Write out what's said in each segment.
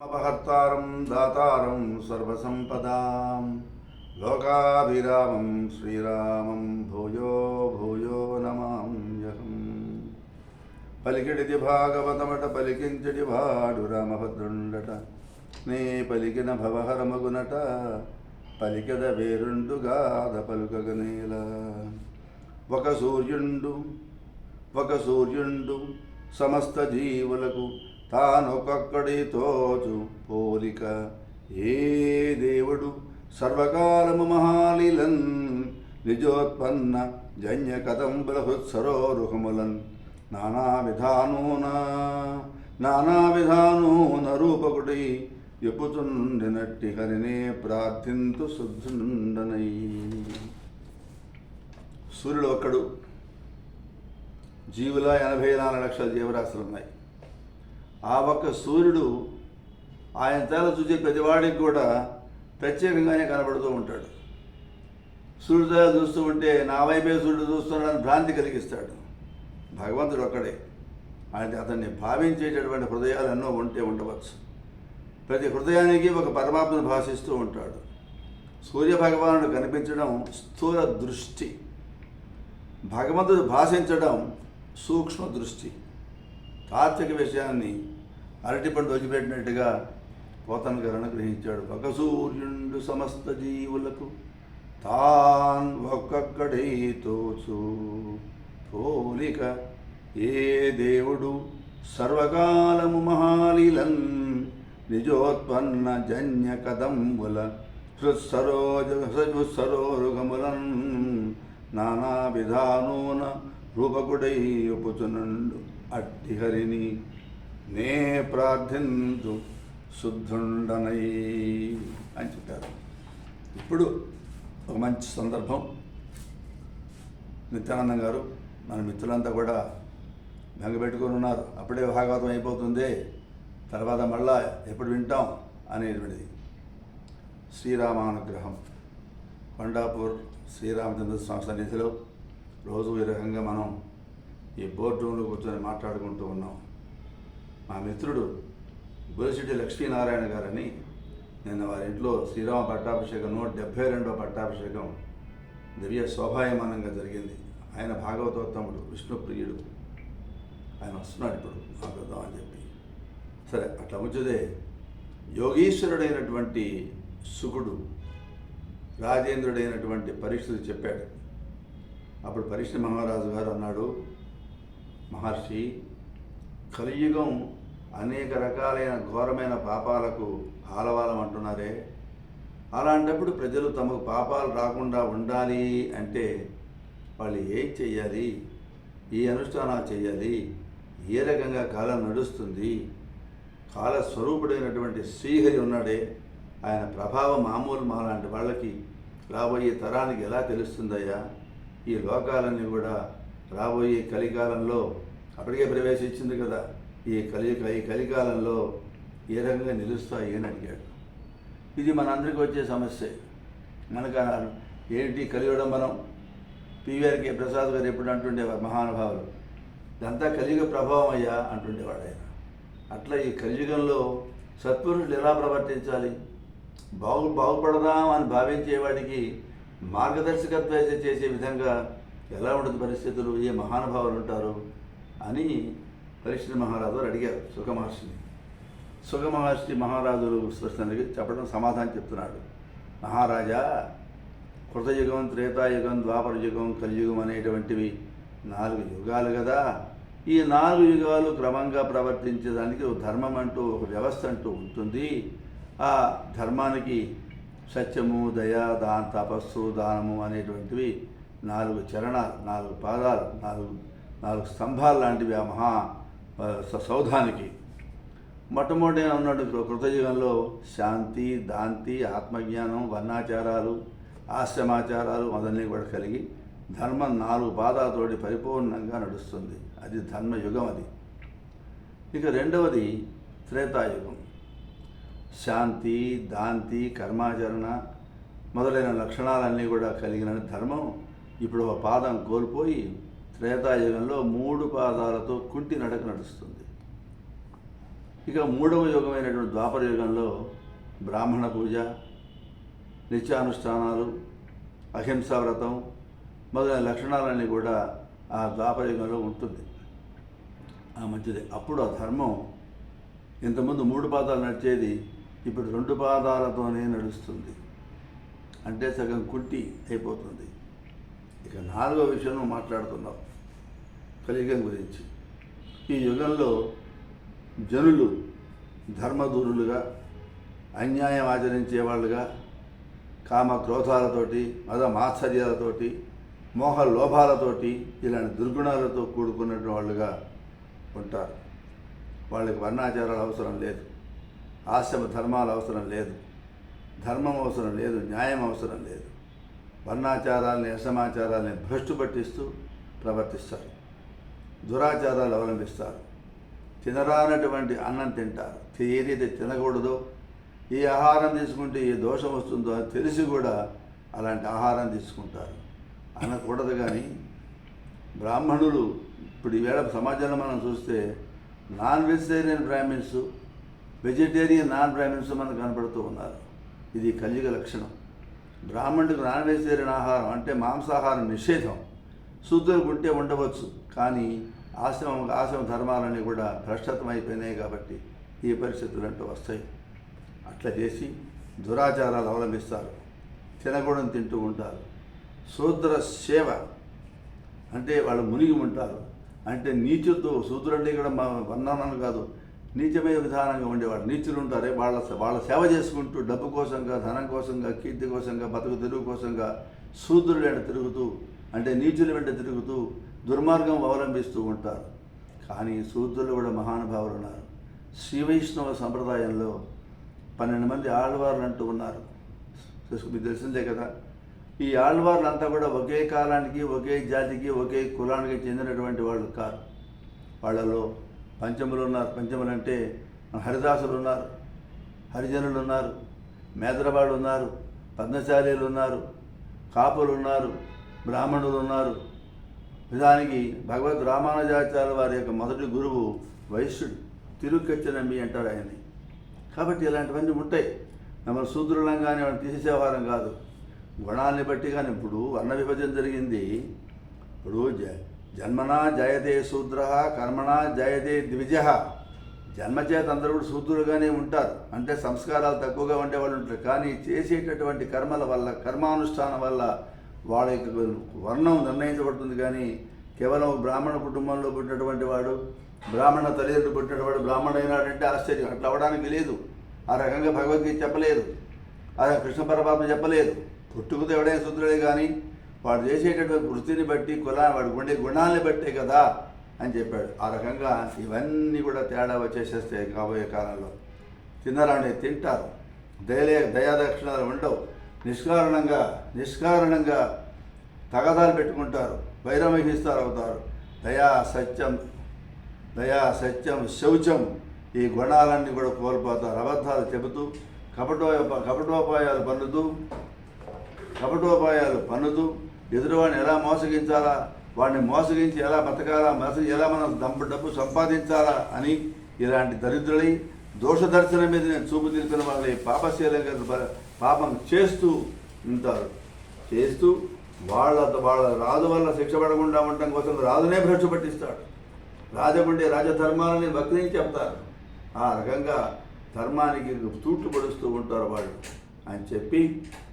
अपहर्तारं दातारं सर्वसम्पदां लोकाभिरामं श्रीरामं भूयो भूयो నమామ్యహం పలికిడిది భాగవతమట పలికించడి భాడు రామభద్రుండట నే పలికిన భవహరమగునట పలికద వేరుండుగాద పలుకగనేల ఒక సూర్యుండు ఒక సూర్యుండు సమస్త జీవులకు తానొకక్కడితోచు పోలిక. ఏ దేవుడు? సర్వకాలము మహాలీలన్ నిజోత్పన్న జన్య కథం హృత్సరోరుహములన్ నానా విధానూన నానా విధానూన రూపకుడి ఎప్పుతుండినట్టి హరినే ప్రార్థింతు శుద్ధుండనై. సూర్యుడు ఒక్కడు. జీవుల ఎనభై నాలుగు లక్షల జీవరాశులు ఉన్నాయి ఆ ఒక్క సూర్యుడు ఆయన తల చూసే ప్రతివాడికి కూడా ప్రత్యేకంగానే కనబడుతూ ఉంటాడు. సూర్యుడు తల చూస్తూ ఉంటే నా వైపే సూర్యుడు చూస్తున్నాడని భ్రాంతి కలిగిస్తాడు. భగవంతుడు ఒక్కడే. ఆయన అతన్ని భావించేటటువంటి హృదయాలు ఎన్నో ఉంటే ఉండవచ్చు. ప్రతి హృదయానికి ఒక పరమాత్మను భాషిస్తూ ఉంటాడు. సూర్య భగవానుడు కనిపించడం స్థూల దృష్టి. భగవంతుడు భాషించడం సూక్ష్మ దృష్టి. తాత్విక విషయాన్ని అరటిపండు వదిలిపెట్టినట్టుగా పోతన గారు అనుగ్రహించాడు. ఒక సూర్యుండు సమస్త జీవులకు తాన్ ఒక్కొక్కడే తోచు. పోలిక ఏ దేవుడు సర్వకాలము మహాలీలన్ నిజోత్పన్న జన్య కదంబుల హృత్సరోజ హృత్సరోరుగములన్ నానా విధానూన రూపకుడై ఒప్పుచునండు. అట్టిహరిని నే ప్రార్థించు శుద్ధుండనై అని చెప్పారు. ఇప్పుడు ఒక మంచి సందర్భం. నిత్యానందం గారు మన మిత్రులంతా కూడా బెంగపెట్టుకొని ఉన్నారు. అప్పుడే భాగవతం అయిపోతుంది. తర్వాత మళ్ళా ఎప్పుడు వింటాం అనేటువంటిది. శ్రీరామానుగ్రహం. కొండాపూర్ శ్రీరామచంద్ర స్వామి సన్నిధిలో రోజు ఈ రకంగా మనం ఈ బోర్డు రూమ్లో కూర్చొని మాట్లాడుకుంటూ ఉన్నాం. మా మిత్రుడు బులిసిటి లక్ష్మీనారాయణ గారని నిన్న వారి ఇంట్లో శ్రీరామ పట్టాభిషేకం నూట డెబ్భై రెండవ పట్టాభిషేకం దివ్య శోభాయమానంగా జరిగింది. ఆయన భాగవతోత్తముడు విష్ణుప్రియుడు ఆయన వస్తున్నాడు ఇప్పుడు మాట్లాడదాం అని చెప్పి. సరే అట్లా ఉంచుదే యోగీశ్వరుడైనటువంటి శుకుడు రాజేంద్రుడైనటువంటి పరీక్షలు చెప్పాడు. అప్పుడు పరీక్ష మహారాజు గారు అన్నాడు మహర్షి కలియుగం అనేక రకాలైన ఘోరమైన పాపాలకు ఆలవాలం అంటున్నారే. అలాంటప్పుడు ప్రజలు తమకు పాపాలు రాకుండా ఉండాలి అంటే వాళ్ళు ఏం చెయ్యాలి? ఏ అనుష్ఠానాలు చేయాలి ఏ రకంగా కాలం నడుస్తుంది? కాల స్వరూపుడైనటువంటి శ్రీహరి ఉన్నాడే. ఆయన ప్రభావం మామూలు మాలాంటి వాళ్ళకి రాబోయే తరానికి ఎలా తెలుస్తుందయ్యా? ఈ లోకాలన్నీ కూడా రాబోయే కలికాలంలో అప్పటికే ప్రవేశించింది కదా ఈ కలి ఈ కలికాలంలో ఏ రకంగా నిలుస్తాయి అని అడిగాడు. ఇది మనందరికీ వచ్చే సమస్య. మనకు ఏంటి కలియుగడం మనం పివిఆర్కే ప్రసాద్ గారు ఎప్పుడు అంటుండేవారు మహానుభావులు. ఇదంతా కలియుగ ప్రభావం అయ్యా అంటుండేవాడు ఆయన. అట్లా ఈ కలియుగంలో సత్పురుషులు ఎలా ప్రవర్తించాలి? బాగు బాగుపడదాం అని భావించేవాడికి మార్గదర్శకత్వం చేసే విధంగా ఎలా ఉంటుంది పరిస్థితులు? ఏ మహానుభావులు ఉంటారు? అని పరీక్ష మహారాజు అడిగారు సుఖ మహర్షిని. సుఖ మహర్షి మహారాజులు ప్రశ్నలకి చెప్పడం సమాధానం చెప్తున్నాడు. మహారాజా కృతయుగం త్రేతాయుగం ద్వాపర యుగం కలియుగం అనేటువంటివి నాలుగు యుగాలు కదా. ఈ నాలుగు యుగాలు క్రమంగా ప్రవర్తించడానికి ఒక ధర్మం అంటూ ఒక వ్యవస్థ అంటూ ఉంటుంది. ఆ ధర్మానికి సత్యము దయ దాన తపస్సు దానము అనేటువంటివి నాలుగు చరణాలు నాలుగు పాదాలు నాలుగు నాలుగు స్తంభాలు లాంటివి ఆ మహా సౌధానికి. మొట్టమొదటి ఉన్నట్టు కృతయుగంలో శాంతి దాంతి ఆత్మజ్ఞానం వర్ణాచారాలు ఆశ్రమాచారాలు మొదలని కూడా కలిగి ధర్మం నాలుగు పాదాలతోటి పరిపూర్ణంగా నడుస్తుంది. అది ధర్మయుగం అది. ఇక రెండవది త్రేతాయుగం. శాంతి దాంతి కర్మాచరణ మొదలైన లక్షణాలన్నీ కూడా కలిగిన ధర్మం ఇప్పుడు ఒక పాదం కోల్పోయి త్రేతాయుగంలో మూడు పాదాలతో కుంటి నడక నడుస్తుంది. ఇక మూడవ యుగమైనటువంటి ద్వాపర యుగంలో బ్రాహ్మణ పూజ నిత్యానుష్ఠానాలు అహింసా వ్రతం మొదలైన లక్షణాలన్నీ కూడా ఆ ద్వాపర యుగంలో ఉంటుంది. ఆ మంచిది. అప్పుడు ఆ ధర్మం ఇంతకుముందు మూడు పాదాలు నడిచేది ఇప్పుడు రెండు పాదాలతోనే నడుస్తుంది. అంటే సగం కుంటి అయిపోతుంది. ఇక నాలుగో విషయం మాట్లాడుతున్నాం కలియుగం గురించి. ఈ యుగంలో జనులు ధర్మదూరులుగా అన్యాయం ఆచరించే వాళ్ళుగా కామ క్రోధాలతోటి మద మాత్సర్యాలతోటి మోహ లోభాలతోటి ఇలాంటి దుర్గుణాలతో కూడుకున్నటువంటి వాళ్ళుగా ఉంటారు. వాళ్ళకి వర్ణాచారాలు అవసరం లేదు. ఆశ్రమ ధర్మాలు అవసరం లేదు. ధర్మం అవసరం లేదు. న్యాయం అవసరం లేదు. వర్ణాచారాలని అసమాచారాలని భ్రష్టు పట్టిస్తూ ప్రవర్తిస్తారు. దురాచారాలు అవలంబిస్తారు. తినరానటువంటి అన్నం తింటారు. ఏదైతే తినకూడదో ఏ ఆహారం తీసుకుంటే ఏ దోషం వస్తుందో అని తెలిసి కూడా అలాంటి ఆహారం తీసుకుంటారు. అనకూడదు కానీ బ్రాహ్మణులు ఇప్పుడు ఈవేళ సమాజంలో మనం చూస్తే non vegetarian Brahmins vegetarian non Brahmins మనకు కనపడుతూ ఉన్నారు. ఇది కలియుగ లక్షణం. బ్రాహ్మణుడికి నాన్ వెజిటేరియన్ ఆహారం అంటే మాంసాహారం నిషేధం. శూద్రులకు ఉంటే ఉండవచ్చు కానీ ఆశ్రమం ఆశ్రమ ధర్మాలన్నీ కూడా భ్రష్టత్వం అయిపోయినాయి కాబట్టి ఈ పరిస్థితులు అంటూ వస్తాయి. అట్లా చేసి దురాచారాలు అవలంబిస్తారు. తినకూడని తింటూ ఉంటారు. శూద్ర సేవ అంటే వాళ్ళు మునిగి ఉంటారు. అంటే నీచుతో శూద్రుడి కూడా మా వర్ణనాలు కాదు. నీచమే విధానంగా ఉండేవాడు. నీచులు ఉంటారే వాళ్ళ వాళ్ళ సేవ చేసుకుంటూ డబ్బు కోసంగా ధనం కోసంగా కీర్తి కోసంగా బతుకు తెలుగు కోసంగా శూద్రుడు వెంట తిరుగుతూ అంటే నీచుల వెంట తిరుగుతూ దుర్మార్గం అవలంబిస్తూ ఉంటారు. కానీ శూద్రులు కూడా మహానుభావులు ఉన్నారు. శ్రీ వైష్ణవ సంప్రదాయంలో పన్నెండు మంది ఆళ్వార్లు అంటూ ఉన్నారు మీకు తెలిసిందే కదా. ఈ ఆళ్వార్లంతా కూడా ఒకే కాలానికి ఒకే జాతికి ఒకే కులానికి చెందినటువంటి వాళ్ళు కారు. వాళ్ళలో పంచములు ఉన్నారు. పంచములు అంటే హరిదాసులు ఉన్నారు హరిజనులు ఉన్నారు మేదరవాళ్ళు ఉన్నారు పద్మశాలీలు ఉన్నారు కాపులు ఉన్నారు బ్రాహ్మణులు ఉన్నారు. నిజానికి భగవద్ రామానుజాచార్య వారి యొక్క మొదటి గురువు వైశ్యుడు తిరుక్కచ్చనమ్మి అంటారు ఆయన్ని. కాబట్టి ఇలాంటివన్నీ ఉంటాయి. మన శూద్రులంగానే వాడిని తీసేసేవారం కాదు. గుణాలని బట్టి కానీ ఇప్పుడు వర్ణ విభజన జరిగింది. ఇప్పుడు జ జన్మనా జయదే శూద్ర కర్మణా జయదే ద్విజ. జన్మచేత అందరూ కూడా శూద్రులుగానే ఉంటారు. అంటే సంస్కారాలు తక్కువగా ఉండేవాళ్ళు ఉంటారు. కానీ చేసేటటువంటి కర్మల వల్ల కర్మానుష్ఠానం వల్ల వాళ్ళ యొక్క వర్ణం నిర్ణయించబడుతుంది. కానీ కేవలం బ్రాహ్మణ కుటుంబంలో పుట్టినటువంటి వాడు బ్రాహ్మణ తల్లిదండ్రులు పుట్టినటువంటి బ్రాహ్మణ అయినాడంటే ఆశ్చర్యం. అట్లా అవడానికి లేదు ఆ రకంగా భగవద్గీత చెప్పలేదు. ఆ కృష్ణ పరమాత్మ చెప్పలేదు. పుట్టుకతో ఎవడైనా శుద్ధుడే కానీ వాడు చేసేటటువంటి వృత్తిని బట్టి కులా వాడు ఉండే గుణాలని బట్టే కదా అని చెప్పాడు. ఆ రకంగా ఇవన్నీ కూడా తేడా వచ్చేసేస్తాయి కాబోయే కాలంలో. తినరాని తింటారు. దయలే దయాదక్షిణాలు ఉండవు. నిష్కారణంగా నిష్కారణంగా తగదాలు పెట్టుకుంటారు. వైరమహిస్తారు అవుతారు దయా సత్యం దయా సత్యం శౌచం ఈ గుణాలన్నీ కూడా కోల్పోతారు. అబద్ధాలు చెబుతూ కపటో కపటోపాయాలు పన్నుతూ కపటోపాయాలు పన్నుతూ ఎదురువాడిని ఎలా మోసగించాలా? వాడిని మోసగించి ఎలా బతకాలా? మనసు ఎలా మనం డబ్బు డబ్బు సంపాదించాలా అని ఇలాంటి దరిద్రులై దోష దర్శనం మీద నేను చూపు తెలిపిన వాళ్ళని పాపశీలంగా పాపం చేస్తూ ఉంటారు. చేస్తూ వాళ్ళ వాళ్ళ రాజు వల్ల శిక్ష పడకుండా ఉండటం కోసం రాజునే భ్రష్టు పట్టిస్తాడు. రాజకుండే రాజధర్మాలని వక్రించి చెప్తారు. ఆ రకంగా ధర్మానికి తూట్లు పడుస్తూ ఉంటారు వాళ్ళు అని చెప్పి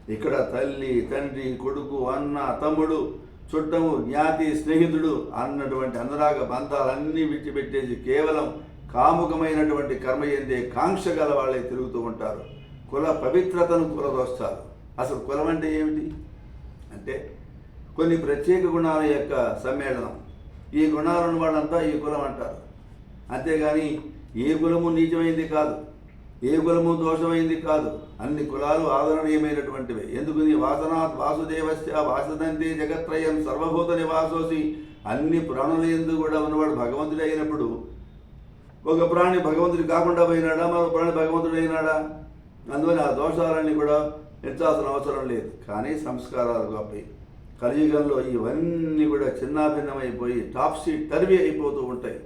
ఇక్కడ తల్లి తండ్రి కొడుకు అన్న తమ్ముడు చుట్టము జ్ఞాతి స్నేహితుడు అన్నటువంటి అనురాగ బంధాలన్నీ విడిచిపెట్టేసి కేవలం కాముకమైనటువంటి కర్మ ఎందే కాంక్ష గల వాళ్ళే తిరుగుతూ ఉంటారు. కుల పవిత్రతను కులదోస్తారు. అసలు కులం అంటే ఏమిటి? అంటే కొన్ని ప్రత్యేక గుణాల యొక్క సమ్మేళనం. ఈ గుణాలను వాళ్ళంతా ఈ కులం అంటారు. అంతేగాని ఏ కులము నీచమైంది కాదు. ఏ కులము దోషమైంది కాదు. అన్ని కులాలు ఆదరణీయమైనటువంటివి. ఎందుకు నీ వాసనాత్ వాసుదేవస్య వాసనంతే జగత్రయం సర్వభూత నివాసోసి. అన్ని ప్రాణుల ఎందు కూడా ఉన్నవాడు భగవంతుడు అయినప్పుడు ఒక ప్రాణి భగవంతుడు కాకుండా పోయినాడా? మరో ప్రాణి భగవంతుడు అయినాడా? అందువల్ల ఆ దోషాలన్నీ కూడా ఎంచాల్సిన అవసరం లేదు. కానీ సంస్కారాలు గొప్పవి కలియుగంలో ఇవన్నీ కూడా చిన్నాభిన్నమైపోయి టాప్ సీట్ అయిపోతూ ఉంటాయి.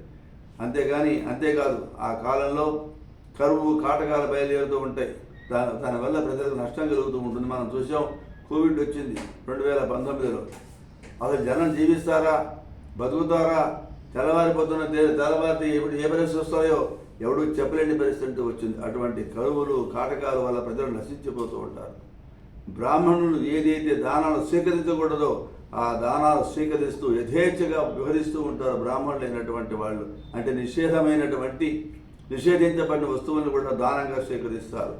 అంతేగాని అంతేకాదు ఆ కాలంలో కరువు కాటకాలు బయలుదేరుతూ ఉంటాయి. దాని దానివల్ల ప్రజలకు నష్టం కలుగుతూ ఉంటుంది. మనం చూసాం కోవిడ్ వచ్చింది రెండు వేల పంతొమ్మిదిలో. అసలు జనం జీవిస్తారా? బతుకుతారా? తెల్లవారిపోతున్న తెల్లవారి ఎప్పుడు ఏ పరిస్థితి వస్తాయో ఎవడు చెప్పలేని పరిస్థితి వచ్చింది. అటువంటి కరువులు కాటకాల వల్ల ప్రజలు నశించిపోతూ ఉంటారు. బ్రాహ్మణులు ఏదైతే దానాలు స్వీకరించకూడదో ఆ దానాలు స్వీకరిస్తూ యథేచ్ఛగా వివరిస్తూ ఉంటారు బ్రాహ్మణులైనటువంటి వాళ్ళు. అంటే నిషేధమైనటువంటి నిషేధించబడిన వస్తువులను కూడా దానంగా స్వీకరిస్తారు.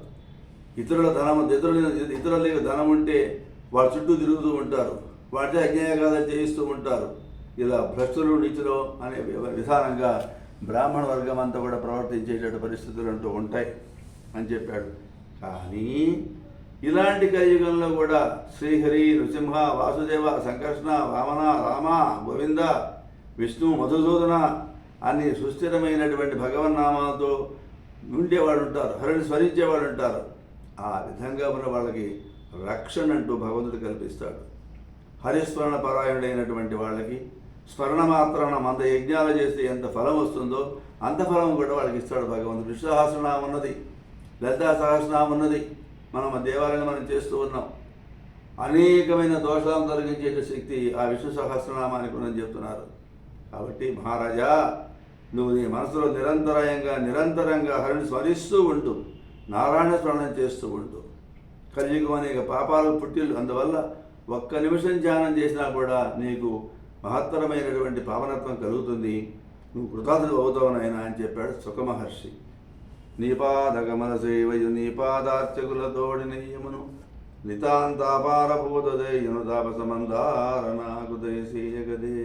ఇతరుల ధనం ఇతరుల ఇతరుల ధనం ఉంటే వాళ్ళ చుట్టూ తిరుగుతూ ఉంటారు. వాటితో అజ్ఞాయగాథ చేయిస్తూ ఉంటారు. ఇలా భ్రష్టులు నీచులు అనే విధానంగా బ్రాహ్మణ వర్గం అంతా కూడా ప్రవర్తించేటటువంటి పరిస్థితులు అంటూ ఉంటాయి అని చెప్పాడు. కానీ ఇలాంటి కలియుగంలో కూడా శ్రీహరి నృసింహ వాసుదేవ సంకర్షణ వామన రామ గోవింద విష్ణు మధుసూదన అని సుస్థిరమైనటువంటి భగవన్నామాలతో ఉండేవాడు ఉంటారు హరిని స్మరించేవాడు ఉంటారు ఆ విధంగా ఉన్న వాళ్ళకి రక్షణ అంటూ భగవంతుడు కల్పిస్తాడు. హరిస్మరణ పరాయణుడైనటువంటి వాళ్ళకి స్మరణ మాత్రాన అంత యజ్ఞాలు చేస్తే ఎంత ఫలం వస్తుందో అంత ఫలం కూడా వాళ్ళకి ఇస్తాడు భగవంతుడు. విష్ణు సహస్రనామం ఉన్నది లలితా సహస్రనామం ఉన్నది. మనం దేవాలయం మనం చేస్తూ ఉన్నాం. అనేకమైన దోషాలను తొలగించే శక్తి ఆ విష్ణు సహస్రనామానికి ఉందని చెప్తున్నారు. కాబట్టి మహారాజా నువ్వు నీ మనసులో నిరంతరాయంగా నిరంతరంగా హరిని స్మరిస్తూ ఉంటూ నారాయణ స్మరణం చేస్తూ ఉంటూ కలియుగం అనేక పాపాలు పుట్టిల్లు. అందువల్ల ఒక్క నిమిషం ధ్యానం చేసినా కూడా నీకు మహత్తరమైనటువంటి పావనత్వం కలుగుతుంది. నువ్వు కృతార్థుడు అవుతావు నాయనా అని చెప్పాడు సుఖమహర్షి. నీపాదగమన సేవయు నీపాదార్చకులతోడి నెయ్యమును నితాంతాపారభూతదయ్యను తాపసమందార నాకు దయసేయగదే